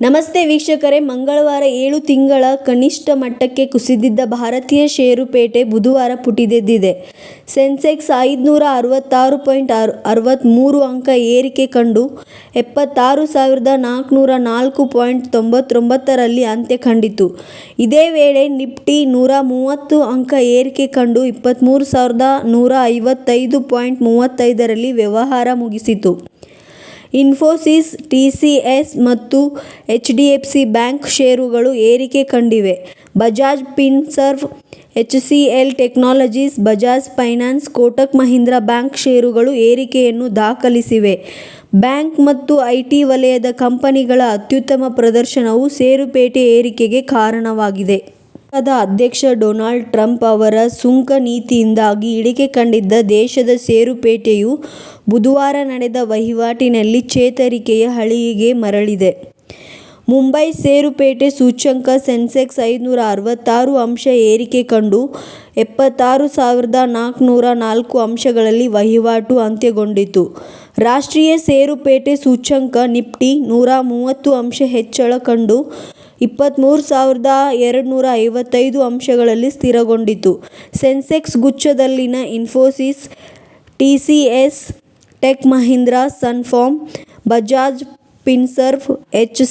ನಮಸ್ತೆ ವೀಕ್ಷಕರೇ, ಮಂಗಳವಾರ ಏಳು ತಿಂಗಳ ಕನಿಷ್ಠ ಮಟ್ಟಕ್ಕೆ ಕುಸಿದಿದ್ದ ಭಾರತೀಯ ಷೇರುಪೇಟೆ ಬುಧವಾರ ಪುಟಿದೆದ್ದಿದೆ. ಸೆನ್ಸೆಕ್ಸ್ ಐದುನೂರ ಅರವತ್ತಾರು ಪಾಯಿಂಟ್ ಅರ್ ಅರವತ್ತ್ಮೂರು ಅಂಕ ಏರಿಕೆ ಕಂಡು ಎಪ್ಪತ್ತಾರು ಸಾವಿರದ ನಾಲ್ಕುನೂರ ನಾಲ್ಕು ಪಾಯಿಂಟ್ ತೊಂಬತ್ತೊಂಬತ್ತರಲ್ಲಿ ಅಂತ್ಯ ಕಂಡಿತು ಇದೇ ವೇಳೆ ನಿಫ್ಟಿ ನೂರ ಮೂವತ್ತು ಅಂಕ ಏರಿಕೆ ಕಂಡು ಇಪ್ಪತ್ತ್ಮೂರು ಸಾವಿರದ ನೂರ ಐವತ್ತೈದು ಪಾಯಿಂಟ್ ಮೂವತ್ತೈದರಲ್ಲಿ ವ್ಯವಹಾರ ಮುಗಿಸಿತು. ಇನ್ಫೋಸಿಸ್ ಟಿಸಿಎಸ್ ಮತ್ತು ಎಚ್ಡಿಎಫ್ಸಿ ಬ್ಯಾಂಕ್ ಷೇರುಗಳು ಏರಿಕೆ ಕಂಡಿವೆ. Bajaj Finserv HCL Technologies, Bajaj Finance, Kotak Mahindra Bank ಷೇರುಗಳು ಏರಿಕೆಯನ್ನು ದಾಖಲಿಸಿವೆ. ಬ್ಯಾಂಕ್ ಮತ್ತು ಐಟಿ ವಲಯದ ಕಂಪನಿಗಳ ಅತ್ಯುತ್ತಮ ಪ್ರದರ್ಶನವು ಷೇರುಪೇಟೆ ಏರಿಕೆಗೆ ಕಾರಣವಾಗಿದೆ. ಅಮೆರಿಕದ ಅಧ್ಯಕ್ಷ ಡೊನಾಲ್ಡ್ ಟ್ರಂಪ್ ಅವರ ಸುಂಕ ನೀತಿಯಿಂದಾಗಿ ಇಳಿಕೆ ಕಂಡಿದ್ದ ದೇಶದ ಸೇರುಪೇಟೆಯು ಬುಧವಾರ ನಡೆದ ವಹಿವಾಟಿನಲ್ಲಿ ಚೇತರಿಕೆಯ ಹಳಿಗೆ ಮರಳಿದೆ. ಮುಂಬೈ ಸೇರುಪೇಟೆ ಸೂಚ್ಯಂಕ ಸೆನ್ಸೆಕ್ಸ್ ಐದುನೂರ ಅರವತ್ತಾರು ಅಂಶ ಏರಿಕೆ ಕಂಡು ಎಪ್ಪತ್ತಾರು ಸಾವಿರದ ನಾಲ್ಕುನೂರ ನಾಲ್ಕು ಅಂಶಗಳಲ್ಲಿ ವಹಿವಾಟು ಅಂತ್ಯಗೊಂಡಿತು. ರಾಷ್ಟ್ರೀಯ ಸೇರುಪೇಟೆ ಸೂಚ್ಯಂಕ ನಿಫ್ಟಿ ನೂರ ಮೂವತ್ತು ಅಂಶ ಹೆಚ್ಚಳ ಕಂಡು ಇಪ್ಪತ್ತ್ಮೂರು ಸಾವಿರದ ಎರಡುನೂರ ಐವತ್ತೈದು ಅಂಶಗಳಲ್ಲಿ ಸ್ಥಿರಗೊಂಡಿತು. Sensex ಗುಚ್ಛದಲ್ಲಿನ Infosys, TCS, Tech Mahindra, Sun Pharma Bajaj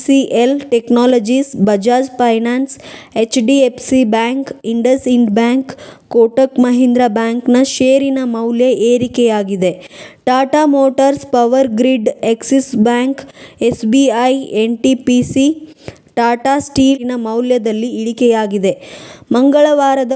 C L Technologies, Bajaj Finance, H D F C Bank, IndusInd Bank, Kotak Mahindra ಬ್ಯಾಂಕ್ನ ಷೇರಿನ ಮೌಲ್ಯ ಏರಿಕೆಯಾಗಿದೆ. Tata Motors, Power Grid, Axis Bank, S B I NTPC, Tata ಸ್ಟೀಲಿನ ಮೌಲ್ಯದಲ್ಲಿ ಇಳಿಕೆಯಾಗಿದೆ. ಮಂಗಳವಾರದ